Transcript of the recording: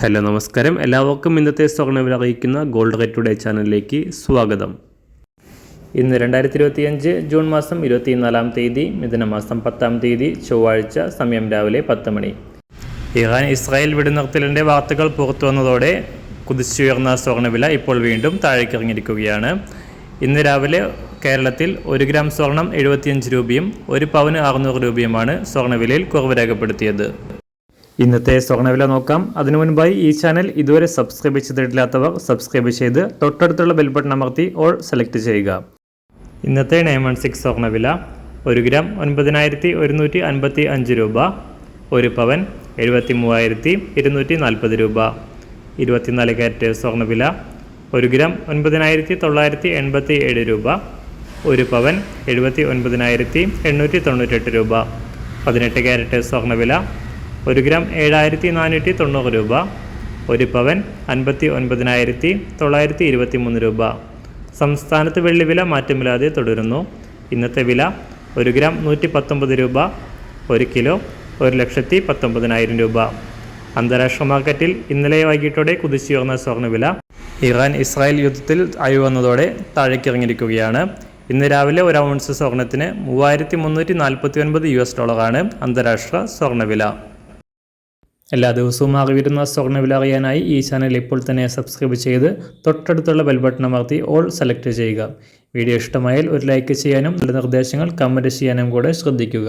Hello നമസ്കാരം. എല്ലാവർക്കും ഇന്നത്തെ സ്വർണവില അറിയിക്കുന്ന ഗോൾഡ് റേറ്റ് ടുഡേ ചാനലിലേക്ക് സ്വാഗതം. ഇന്ന് രണ്ടായിരത്തി ഇരുപത്തിയഞ്ച് ജൂൺ മാസം ഇരുപത്തിനാലാം തീയതി മിഥുനമാസം പത്താം തീയതി ചൊവ്വാഴ്ച സമയം രാവിലെ പത്ത് മണി. ഇറാൻ ഇസ്രായേൽ വെടിനിർത്തലിന്റെ വാർത്തകൾ പുറത്തു വന്നതോടെ കുതിച്ചുയർന്ന സ്വർണവില ഇപ്പോൾ വീണ്ടും താഴേക്കിറങ്ങിയിരിക്കുകയാണ്. ഇന്ന് രാവിലെ കേരളത്തിൽ ഒരു ഗ്രാം സ്വർണം എഴുപത്തിയഞ്ച് രൂപയും ഒരു പവന് അറുന്നൂറ് രൂപയുമാണ് സ്വർണവിലയിൽ കുറവ് രേഖപ്പെടുത്തിയത്. ഇന്നത്തെ സ്വർണവില നോക്കാം. അതിനു മുൻപായി ഈ ചാനൽ ഇതുവരെ സബ്സ്ക്രൈബ് ചെയ്തിട്ടില്ലാത്തവർ സബ്സ്ക്രൈബ് ചെയ്ത് തൊട്ടടുത്തുള്ള ബെൽ ബട്ടൺ അമർത്തി ഓൾ സെലക്ട് ചെയ്യുക. ഇന്നത്തെ നയൻ വൺ സിക്സ് സ്വർണവില ഒരു ഗ്രാം ഒൻപതിനായിരത്തി ഒരുന്നൂറ്റി അൻപത്തി അഞ്ച് രൂപ ഒരു പവൻ എഴുപത്തി മൂവായിരത്തി ഇരുന്നൂറ്റി നാൽപ്പത് രൂപ. ഇരുപത്തിനാല് കാരറ്റ് സ്വർണവില ഒരു ഗ്രാം ഒൻപതിനായിരത്തി തൊള്ളായിരത്തി എൺപത്തി ഏഴ് രൂപ ഒരു പവൻ എഴുപത്തി ഒൻപതിനായിരത്തി എണ്ണൂറ്റി തൊണ്ണൂറ്റെട്ട് രൂപ. പതിനെട്ട് ക്യാരറ്റ് സ്വർണവില ഒരു ഗ്രാം ഏഴായിരത്തി നാനൂറ്റി തൊണ്ണൂറ് രൂപ ഒരു പവൻ അൻപത്തി ഒൻപതിനായിരത്തി തൊള്ളായിരത്തി ഇരുപത്തി മൂന്ന് രൂപ. സംസ്ഥാനത്ത് വെള്ളിവില മാറ്റമില്ലാതെ തുടരുന്നു. ഇന്നത്തെ വില ഒരു ഗ്രാം നൂറ്റി പത്തൊമ്പത് രൂപ ഒരു കിലോ ഒരു ലക്ഷത്തി പത്തൊമ്പതിനായിരം രൂപ. അന്താരാഷ്ട്ര മാർക്കറ്റിൽ ഇന്നലെ വൈകിട്ടോടെ കുതിച്ചുയർന്ന സ്വർണവില ഇറാൻ ഇസ്രായേൽ യുദ്ധത്തിൽ അയവ് വന്നതോടെ താഴേക്കിറങ്ങിയിരിക്കുകയാണ്. ഇന്ന് രാവിലെ ഒരു ഔൺസ് സ്വർണത്തിന് മൂവായിരത്തി മുന്നൂറ്റി നാൽപ്പത്തി ഒൻപത് യു എസ് ഡോളറാണ് അന്താരാഷ്ട്ര സ്വർണവില എല്ലാ ദിവസവും അറിവിരുന്ന സ്വർണവില അറിയാനായി ഈ ചാനൽ ഇപ്പോൾ തന്നെ സബ്സ്ക്രൈബ് ചെയ്ത് തൊട്ടടുത്തുള്ള ബെൽ ബട്ടൺ അമർത്തി ഓൾ സെലക്ട് ചെയ്യുക. വീഡിയോ ഇഷ്ടമായാൽ ഒരു ലൈക്ക് ചെയ്യാനും നിർദ്ദേശങ്ങൾ കമന്റ് ചെയ്യാനും കൂടെ ശ്രദ്ധിക്കുക.